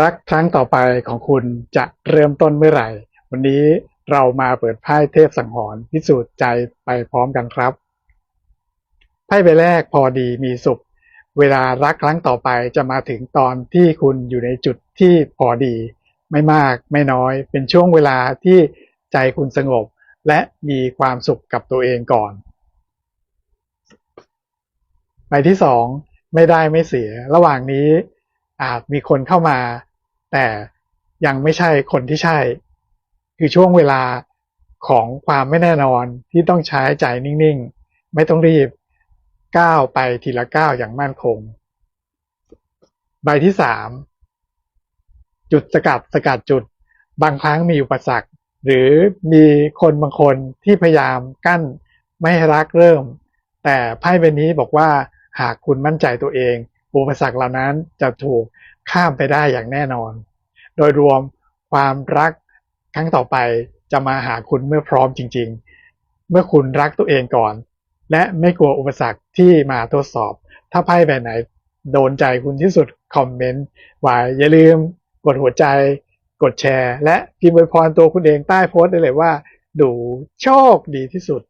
รักครั้งต่อไปของคุณจะเริ่มต้นเมื่อไหร่ วันนี้เรามาเปิดไพ่เทพสังหรณ์พิสูจน์ใจไปพร้อมกันครับไพ่ใบแรกพอดีมีสุข เวลารักครั้งต่อไปจะมาถึงตอนที่คุณอยู่ในจุดที่พอดี ไม่มากไม่น้อย เป็นช่วงเวลาที่ใจคุณสงบ และมีความสุขกับตัวเองก่อนใบที่สองไม่ได้ไม่เสีย ระหว่างนี้อาจมีคนเข้ามา แต่ยังไม่ใช่คนที่ใช่ คือช่วงเวลาของความไม่แน่นอนที่ต้องใช้ใจนิ่งๆ ไม่ต้องรีบก้าวไปทีละก้าวอย่างมั่นคง ใบที่สามจุดสกัดสกัดจุด บางครั้งมีอุปสรรค หรือมีคนบางคนที่พยายามกั้นไม่ให้รักเริ่ม แต่ไพ่ใบนี้บอกว่าหากคุณมั่นใจตัวเอง อุปสรรคเหล่านั้นจะถูก ข้ามไปได้อย่างแน่นอน โดยรวมความรักครั้งต่อไปจะมาหาคุณเมื่อพร้อมจริง ๆ เมื่อคุณรักตัวเองก่อน และไม่กลัวอุปสรรคที่มาทดสอบ ถ้าไพ่ใบไหนโดนใจคุณที่สุดคอมเมนต์ไว้อย่าลืมกดหัวใจ กดแชร์ และพิมพ์อวยพรตัวคุณเองใต้โพสต์ได้เลยว่า ดูโชคดีที่สุด